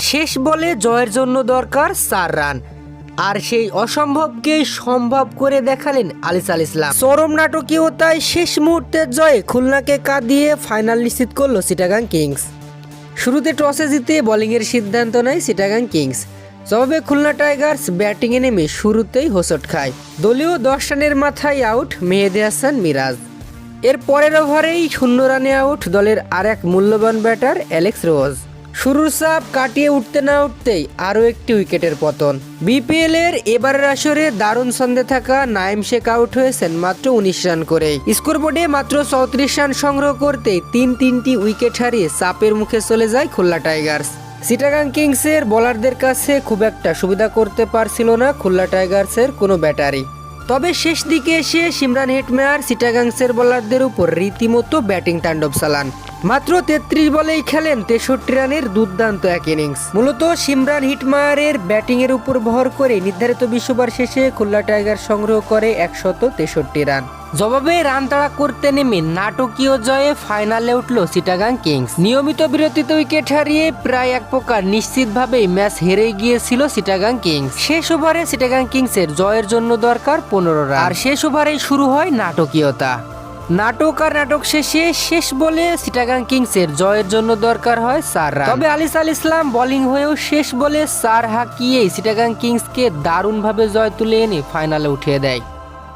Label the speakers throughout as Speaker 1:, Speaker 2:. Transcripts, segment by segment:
Speaker 1: শেষ বলে জয়ের জন্য দরকার চার রান। আর সেই অসম্ভবকে সম্ভব করে দেখালেন আলিস আল ইসলাম। চরম নাটকীয়তায় শেষ মুহূর্তের জয়ে খুলনাকে কাঁদিয়ে ফাইনাল নিশ্চিত করল সিটাগাং কিংস। শুরুতে টসে জিতে বোলিংয়ের সিদ্ধান্ত নেয় সিটাগাং কিংস। জবাবে খুলনা টাইগার্স ব্যাটিংয়ে নেমে শুরুতেই হোসট খায়। দলীয় দশ রানের মাথায় আউট মেহেদে হাসান মিরাজ। এর পরের ওভারেই শূন্য রানে আউট দলের আর এক মূল্যবান ব্যাটার অ্যালেক্স রোজ। শুরুর চাপ কাটিয়ে উঠতে না উঠতেই আরও একটি উইকেটের পতন। বিপিএল এর এবারের আসরে দারুণ ছন্দে থাকা নাইম শেখ আউট হয়েছেন মাত্র উনিশ রান করে। স্কোরবোর্ডে মাত্র চৌত্রিশ রান সংগ্রহ করতে তিন তিনটি উইকেট হারিয়ে চাপের মুখে চলে যায় খুলনা টাইগার্স। সিটাগাং কিংসের বোলারদের কাছে খুব একটা সুবিধা করতে পারছিল না খুলনা টাইগার্সের কোনো ব্যাটারি। তবে শেষ দিকে এসে সিমরান হেটমেয়ার সিটাগাংসের বোলারদের উপর রীতিমতো ব্যাটিং তাণ্ডব চালান। মাত্র তেত্রিশ বলেই খেলেন তেষট্টি রানের দুর্দান্ত এক ইনিংস। মূলত সিমরান হিটমায়ারের ব্যাটিংয়ের উপর ভর করে নির্ধারিত বিশ্ববার শেষে খুলনা টাইগার সংগ্রহ করে একশত তেষট্টি রান। জবাবে রান তাড়া করতে নেমে নাটকীয় জয়ে ফাইনালে উঠল সিটাগাং কিংস। নিয়মিত বিরতিতে উইকেট হারিয়ে প্রায় এক প্রকার নিশ্চিতভাবেই ম্যাচ হেরে গিয়েছিল সিটাগাং কিংস। শেষ ওভারে সিটাগাং কিংসের জয়ের জন্য দরকার পনেরো রান। আর শেষ ওভারেই শুরু হয় নাটকীয়তা। নাটক আর নাটক শেষে শেষ বলে সিটাগাং কিংসের জয়ের জন্য দরকার হয় চার রান তবে আলিস আল ইসলাম বোলিং হয়েও শেষ বলে চার হাঁকিয়ে সিটাগাং কিংসকে দারুণভাবে জয় তুলে এনে ফাইনালে উঠিয়ে দেয়।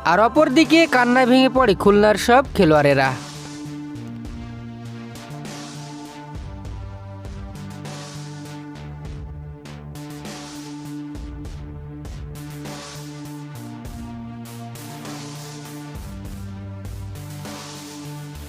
Speaker 1: আর অপরদিকে কান্না ভেঙে পড়ে খুলনার সব খেলোয়াড়েরা।